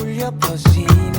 울려 보시네.